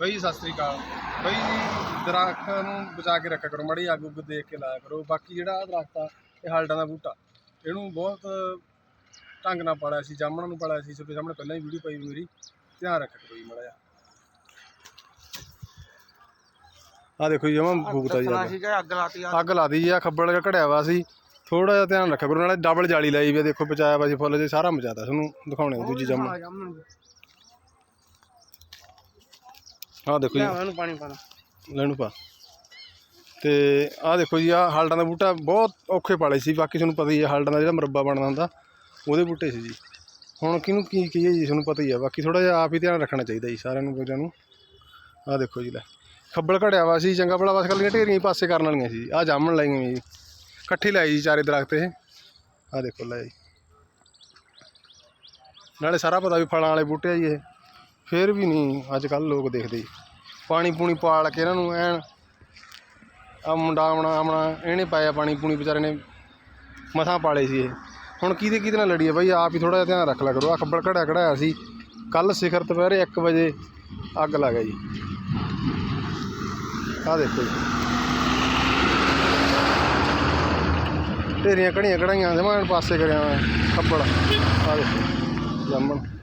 ਬਾਈ ਜੀ, ਸਤਿ ਸ੍ਰੀ ਅਕਾਲ। ਬਾਈ ਜੀ ਦਰਖਤ ਨੂੰ ਬਚਾ ਕੇ ਰੱਖਿਆ ਕਰੋ ਮੜੀ ਅੱਗ ਉੱਗ ਦੇਖ ਕੇ ਲਾਇਆ ਕਰੋ। ਬਾਕੀ ਜਿਹੜਾ ਆਹ ਦਰਖਤ ਆ ਇਹ ਹਲਡਾਂ ਦਾ ਬੂਟਾ। ਇਹਨੂੰ ਬਹੁਤ ਢੰਗ ਨਾਲ ਪਾਲਿਆ ਸੀ ਜਾਮਣਾਂ ਨੂੰ ਪਾਲਿਆ ਸੀ ਤੁਹਾਡੇ ਸਾਹਮਣੇ ਪਹਿਲਾਂ ਹੀ ਵੀਡੀਓ ਪਾਈ ਹੋਈ ਮੇਰੀ। ਧਿਆਨ ਰੱਖਿਆ ਕਰੋ ਜੀ ਮੜਾ ਜਿਹਾ। ਆ ਦੇਖੋ ਜੀ ਜਮਾ ਫੂਕਤਾ ਜੀ ਅੱਗ। ਸੀਗਾ ਅੱਗ ਲਾਤੀ ਆ। ਅੱਗ ਲਾਦੀ ਜੀ ਆ ਜਿਹਾ ਘੜਿਆ ਵਾ ਸੀ। ਥੋੜਾ ਜਿਹਾ ਧਿਆਨ ਰੱਖਿਆ ਕਰੋ ਨਾਲੇ ਡਬਲ ਜਾਲੀ ਲਾਈ ਵੀ ਆ, ਦੇਖੋ ਬਚਾਇਆ ਵਾ ਜੀ ਫੁੱਲ ਜੇ ਸਾਰਾ ਮਚਾਤਾ ਤੁਹਾਨੂੰ ਦਿਖਾਉਣੇ ਆ ਦੂਜੀ ਜਾਮਣ। ਆਹ ਦੇਖੋ ਜੀ। ਇਹਨੂੰ ਪਾਣੀ ਪਾਣਾ ਲੈਣੂ ਪਾ। ਤੇ ਆਹ ਦੇਖੋ ਜੀ ਆਹ ਹਲਡਾਂ ਦਾ ਬੂਟਾ ਬਹੁਤ ਔਖੇ ਪਾਲੇ ਸੀ। ਬਾਕੀ ਤੁਹਾਨੂੰ ਪਤਾ ਹੀ ਹੈ ਹਲਡਾਂ ਦਾ ਜਿਹੜਾ ਮੁਰੱਬਾ ਬਣਦਾ ਹੁੰਦਾ ਉਹਦੇ ਬੂਟੇ ਸੀ ਜੀ। ਹੁਣ ਕਿਹਨੂੰ ਕੀ ਕਹੀਏ ਜੀ ਤੁਹਾਨੂੰ ਪਤਾ ਹੀ ਹੈ ਬਾਕੀ ਥੋੜਾ ਜਿਹਾ ਆਪ ਹੀ ਧਿਆਨ ਰੱਖਣਾ ਚਾਹੀਦਾ ਜੀ ਸਾਰਿਆਂ ਨੂੰ ਬੱਚਿਆਂ ਨੂੰ। ਆਹ ਦੇਖੋ ਜੀ ਲੈ। ਖੱਬਲ ਘੜਿਆ ਵਾ ਸੀ ਚੰਗਾ ਭਲਾ ਬਸ ਕੱਲੀਆਂ ਢੇਰੀਆਂ ਪਾਸੇ ਕਰਨ ਵਾਲੀਆਂ ਸੀ। ਆਹ ਜਾਮਣ ਲਾਈਆਂ ਜੀ। ਇਕੱਠੀ ਲਾਈ ਜੀ ਚਾਰੇ ਦਰਖਤ ਇਹ। ਆਹ ਦੇਖੋ ਲੈ ਜੀ। ਨਾਲੇ ਸਾਰਾ ਪਤਾ ਵੀ ਫਲਾਂ ਵਾਲੇ ਬੂਟੇ ਆ ਜੀ ਇਹ। ਫਿਰ ਵੀ ਨਹੀਂ ਅੱਜ ਕੱਲ ਲੋਕ ਦੇਖਦੇ। ਜੀ ਪਾਣੀ ਪੂਣੀ ਪਾਲ ਕੇ ਇਹਨਾਂ ਨੂੰ ਐਨ ਆ ਮੁੰਡਾ ਆਉਣਾ ਆਉਣਾ ਇਹਨੇ ਪਾਇਆ ਪਾਣੀ ਪੂਣੀ ਵਿਚਾਰੇ ਨੇ ਮਸਾਂ ਪਾਲੇ ਸੀ ਇਹ। ਹੁਣ ਕਿਹਦੇ ਕਿਹਦੇ ਨਾਲ ਲੜੀ ਹੈ ਬਾਈ? ਆਪ ਹੀ ਥੋੜਾ ਜਿਹਾ ਧਿਆਨ ਰੱਖ ਲਿਆ ਕਰੋ। ਆ ਖੱਬਲ ਘੜਿਆ ਕਢਾਇਆ ਸੀ। ਕੱਲ ਸਿਖਰ ਦੁਪਹਿਰੇ 1 ਵਜੇ ਅੱਗ ਲੱਗ ਗਈ। ਜੀ ਆ ਦੇਖੋ ਜੀ। ਢੇਰੀਆਂ ਘੜੀਆਂ ਕਢਾਈਆਂ, ਜਮਾਂ ਪਾਸੇ ਕਰਿਆ ਹੋਇਆ ਖੱਬਲ। ਆ ਦੇਖੋ, ਜੰਮਣ।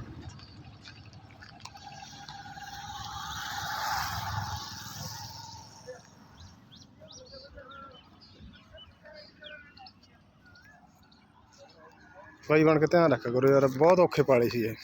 ਭਾਈ ਬਣ ਕੇ ਧਿਆਨ ਰੱਖਿਆ ਕਰੋ ਯਾਰ ਬਹੁਤ ਔਖੇ ਪਾਲੇ ਸੀ ਇਹ